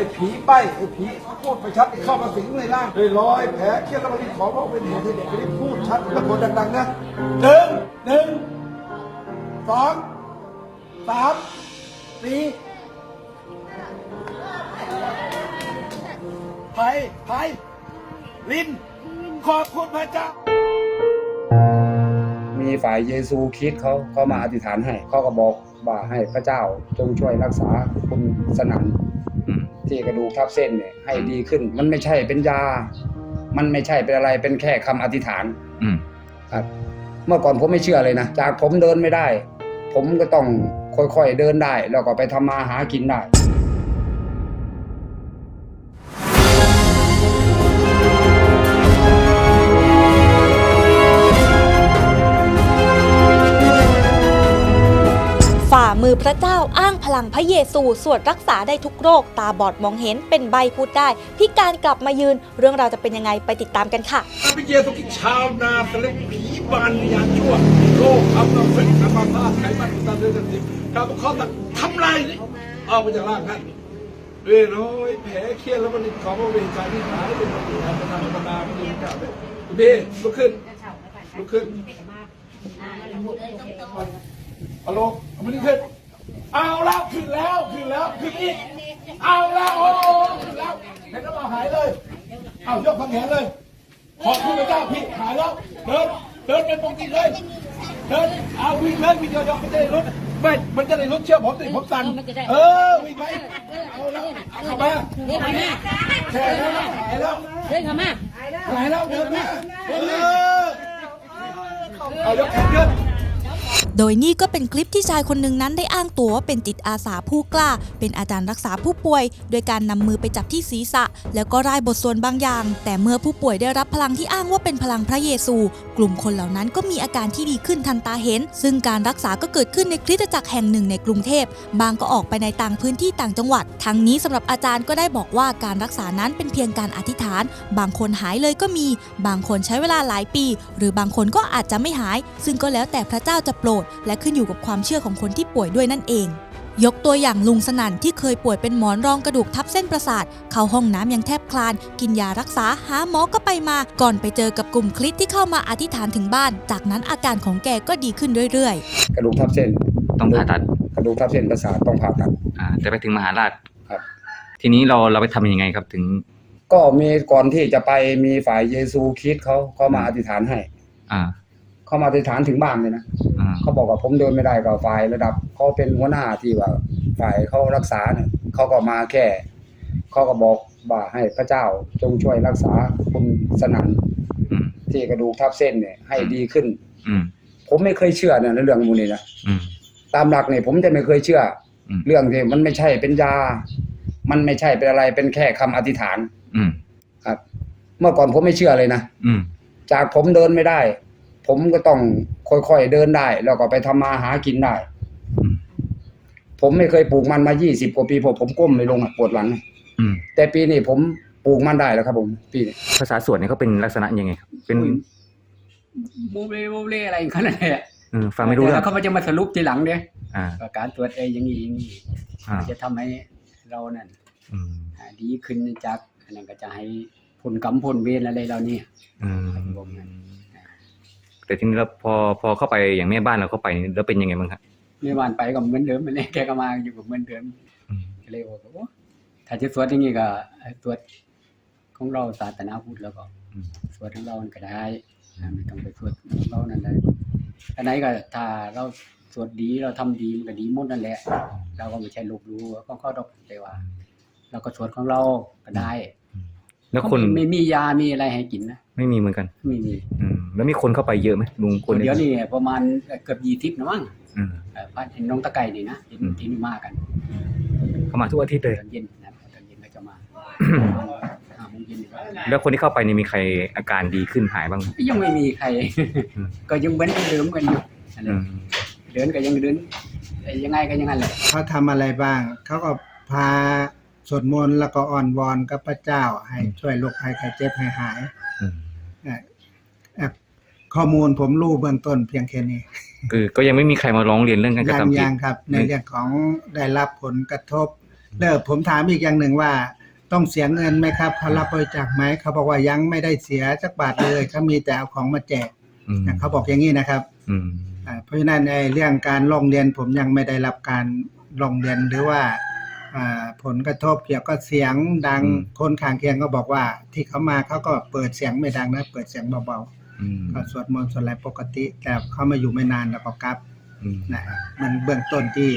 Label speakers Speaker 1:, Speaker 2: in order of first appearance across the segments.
Speaker 1: อ้ผีใบ้ไอ้ผีพูดไปชัดเข้ามาสิงในร่างเลยรอยแผลเครียดแล้วมันขอว่าเป็นเหตุให้เด็กคนนี้พูดชัดตะโกนดังๆนะหนึ่งหนึ่งสองสามสี่ไผ่ไผ่ลินขอบคุณพระเจ้า
Speaker 2: มีฝ่ายเยซูคริสต์เขาเขามาอธิษฐานให้เขาก็บอกว่าให้พระเจ้าจงช่วยรักษาคุณสนั่น ที่กระดูกทับเส้นเนี่ยให้ดีขึ้น มันไม่ใช่เป็นยา มันไม่ใช่เป็นอะไรเป็นแค่คำอธิษฐาน
Speaker 3: อืม
Speaker 2: ครับ เมื่อก่อนผมไม่เชื่อเลยนะจากผมเดินไม่ได้ ผมก็ต้องค่อยๆเดินได้ แล้วก็ไปทำมาหากินได้
Speaker 4: ฝ่ามือพระเจ้าอ้างพ ลังพระเยซูสวดรักษาได้ทุกโรค ตาบอดมองเห็นเป็นใบพูดได้ พิการกลับมายืน เรื่องราวจะเป็นยังไงไปติดตามกันค่ะ
Speaker 1: พระเยซูกิชาวนาสเล็กผีบานวิญญาณชั่วโรคคำนำเส้นคำมาพาดไขมันอุดตันเดือดสิบการปกครองตัดทำลายนี่ออกมาจากร่างท่านด้วยน้อยแผลเครียดแล้วมันขอพระเวรใจที่หายเป็นปฏิหารย์ประธานธรรมดาไม่ดีกับเลยคุณพี่ลุกขึ้นลุกขึ้นเอาลงเอามันนี่ขึ้น เอาแล้วขึ้นแล้วขึ้นแล้วขึ้นอีก เอาแล้วโอ้โหขึ้นแล้วเห็นแล้วมาหายเลย เอายกความแขนเลย ขอบคุณพระเจ้าพี่หายแล้วเดินเดินเป็นปกติเลย เดินเอาวิ่งเลยวิ่งยองๆมันจะได้ลดไม่มันจะได้ลดเชื่อผมสิผมสั่นเออวิ่งไปเอาแล้วเอาเข้ามาแค่นั้นแล้วหายแล้ว
Speaker 5: เฮ้ยเข้ามา
Speaker 1: หายแล้วเดินมาเออเอายกแขนขึ้น
Speaker 4: โดยนี่ก็เป็นคลิปที่ชายคนหนึ่งนั้นได้อ้างตัวว่าเป็นจิตอาสาผู้กล้า เป็นอาจารย์รักษาผู้ป่วย โดยการนำมือไปจับที่ศีรษะ แล้วก็ร่ายบทสวดบางอย่าง แต่เมื่อผู้ป่วยได้รับพลังที่อ้างว่าเป็นพลังพระเยซู กลุ่มคนเหล่านั้นก็มีอาการที่ดีขึ้นทันตาเห็น ซึ่งการรักษาก็เกิดขึ้นในคริสตจักรแห่งหนึ่งในกรุงเทพ บางก็ออกไปในต่างพื้นที่ต่างจังหวัด ทั้งนี้สำหรับอาจารย์ก็ได้บอกว่าการรักษานั้นเป็นเพียงการอธิษฐาน บางคนหายเลยก็มี บางคนใช้เวลาหลายปี หรือบางคนก็อาจจะไม่หาย ซึ่งก็แล้วแต่พระเจ้าจะโปรดและขึ้นอยู่กับความเชื่อของคนที่ป่วยด้วยนั่นเอง ยกตัวอย่างลุงสนั่นที่เคยป่วยเป็นหมอนรองกระดูกทับเส้นประสาท เข้าห้องน้ำยังแทบคลาน กินยารักษาหาหมอก็ไปมา ก่อนไปเจอกับกลุ่มคลิปที่เข้ามาอธิษฐานถึงบ้าน จากนั้นอาการของแกก็ดีขึ้นเรื่อยๆ
Speaker 2: กระดูกทับเส้น
Speaker 3: ต้องผ่าตัด
Speaker 2: กระดูกทับเส้นประสาทต้องผ่าตัด
Speaker 3: อ่าแต่ไปถึงมหาราช
Speaker 2: ครับ
Speaker 3: ทีนี้เราเราไปทำยังไงครับถึง
Speaker 2: ก็มีก่อนที่จะไปมีฝ่ายเยซูคริสต์เขาเขามาอธิษฐานให้
Speaker 3: อ่า
Speaker 2: เขามาอธิษฐานถึงบ้านเลยนะ
Speaker 3: อ่า
Speaker 2: เขาบอกว่าผมเดินไม่ได้กับฝ่ายระดับเขาเป็นหัวหน้าที่ว่าฝ่ายเขารักษาเนี่ยเขาก็มาแค่เขาก็บอกว่าให้พระเจ้าจงช่วยรักษาคุณสนั่น
Speaker 3: อืม
Speaker 2: ที่กระดูกทับเส้นเนี่ยให้ดีขึ้น
Speaker 3: อืม
Speaker 2: ผมไม่เคยเชื่อเนี่ยในเรื่องมูนี้นะ
Speaker 3: อืม
Speaker 2: ตามหลักเนี่ยผมจะไม่เคยเชื่ออ
Speaker 3: ม
Speaker 2: เรื่องที่มันไม่ใช่เป็นยา มันไม่ใช่เป็นอะไรเป็นแค่คำอธิษฐาน
Speaker 3: อืม
Speaker 2: ครับ เมื่อก่อนผมไม่เชื่อเลยนะ
Speaker 3: อืม
Speaker 2: จากผมเดินไม่ได้ ผมก็ต้องค่อยๆเดินได้ แล้วก็ไปทำมาหากินได้
Speaker 3: อืม
Speaker 2: ผมไม่เคยปลูกมันมา20กว่าปีเพราะผมก้มไม่ลงอะปวดหลัง
Speaker 3: อืม
Speaker 2: แต่ปีนี้ผมปลูกมันได้แล้วครับ ผม ปีนี้
Speaker 3: ภาษาสวดเนี่ยเขาเป็นลักษณะยังไงครับเป็น
Speaker 5: บูเบบูเบอะไรกันนั่นแหละ
Speaker 3: เออฟังไม่รู้เรื่อ
Speaker 5: แล้
Speaker 3: ง
Speaker 5: วเขาก็จะมาสรุปทีหลังเนี่ย
Speaker 3: อ่า
Speaker 5: ว่าการตรวจเออย่างนี้อย่างนี้
Speaker 3: อ่า
Speaker 5: จะทำให้เรานั่น
Speaker 3: อืม
Speaker 5: อ่าดีขึ้นจากอันนั้นก็จะให้ผลกรรมผลเวรอะไรเราเนี่ย
Speaker 3: อืม
Speaker 5: ผมนั่น
Speaker 3: แต่ทีนี้เราพอพอเข้าไปอย่างแม่บ้านเราเข้าไปนี่แล้วเป็นยังไงบ้างครับ
Speaker 5: ในบ้านไปก็เหมือนเดิมมันเลยแกก็มาอยู่กับเหมือนเดิม
Speaker 3: อืม
Speaker 5: ก็เลยบอกว่าโอ้ถ้าจะตรวจอย่างนี้ก็ตรวจของเราศาสนาพุทธแล้วก็
Speaker 3: อืม
Speaker 5: ตรวจของเรามันก็ได้อ่าไม่ต้องไปตรวจของเรานั่นเลยอันไหนก็ถ้าเราตรวจดีเราทำดีมันก็ดีหมดนั่นแหละ เราก็ไม่ใช่ลบหลู่ก็ข้อดอกแต่ว่า เราก็ตรวจของเราก็ได้
Speaker 3: แล้วคน
Speaker 5: ไม่มียามีอะไรให้กินนะ
Speaker 3: ไม่มีเหมือนกัน
Speaker 5: ไม่มี
Speaker 3: อืมแล้วมีคนเข้าไปเยอะไหมลุงคน
Speaker 5: เดี๋ยวนี้ประมาณเกือบยี่สิบนะมั้ง
Speaker 3: อืม
Speaker 5: เอ่อบ้านเห็นน้องตะไก่นี่นะที่
Speaker 3: อืม
Speaker 5: ที่นี่มากัน
Speaker 3: เข้ามาทุกอาทิตย์เลย
Speaker 5: ตอนเย็นนะตอนเย็นก็จะมาห้าโมงเย็นนี่ก็
Speaker 3: แล้วคนที่เข้าไปนี่มีใครอาการดีขึ้นหายบ้างไหม
Speaker 5: ยังไม่มีใคร
Speaker 3: อืม
Speaker 5: ก็ยังเหมือนเดิมกันอยู่นั่นแห
Speaker 3: อื
Speaker 5: ละ
Speaker 3: ม
Speaker 5: เดินก็ยังเดินเอ่อยังไงก็อยังไงแหละ
Speaker 6: เขาทำอะไรบ้างเขาก็พา สวดมนต์แล้วก็อ่อนวอนกับพระเจ้า ให้ช่วยโรคภัยไข้เจ็บให้หาย
Speaker 3: อืม
Speaker 6: เอ่อเอ่อข้อมูลผมรู้เบื้องต้นเพียงแค่นี้
Speaker 3: คือก็ยังไม่มีใครมาร้องเรียนเรื่องการกระ
Speaker 6: ยัง
Speaker 3: ทำผิด
Speaker 6: ยังครับ ใน
Speaker 3: ไม่
Speaker 6: เรื่องของได้รับผลกระทบแล้วผมถามอีกอย่างหนึ่งว่า ต้องเสียเงินไหมครับเขารับบริจาคไหมเขาบอกว่ายังไม่ได้เสียสักบาทเลยเขามีแต่เอาของมาแจก
Speaker 3: อืม
Speaker 6: เขาบอกอย่างนี้นะครับ
Speaker 3: อืม
Speaker 6: อ่าเพราะฉะนั้นไอ้เรื่องการลงเรียนผมยังไม่ได้รับการลงเรียนหรือว่าอ่า ผลกระทบเกี่ยวกับเสียงดัง
Speaker 3: อืม
Speaker 6: คนข้างเคียงก็บอกว่า ที่เขามาเขาก็เปิดเสียงไม่ดังนะ เปิดเสียงเบา
Speaker 3: อืม
Speaker 6: ๆก็สวดมนต์สวดอะไรปกติ แต่เขามาอยู่ไม่นานแล้วก็กลับ
Speaker 3: อืม
Speaker 6: นะมันเบื้องต้นที่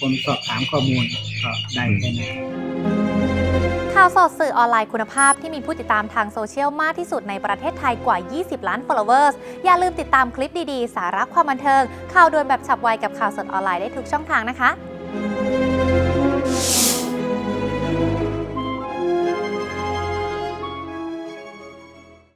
Speaker 6: ผมสอบถามข้อมูลก็ได้แค่นี้
Speaker 7: ข่าวสดสื่อออนไลน์คุณภาพที่มีผู้ติดตามทางโซเชียลมากที่สุดในประเทศไทยกว่า 20 ล้าน followers อย่าลืมติดตามคลิปดีๆ สาระความบันเทิง ข่าวด่วนแบบฉับไวกับข่าวสดออนไลน์ได้ทุกช่องทางนะคะ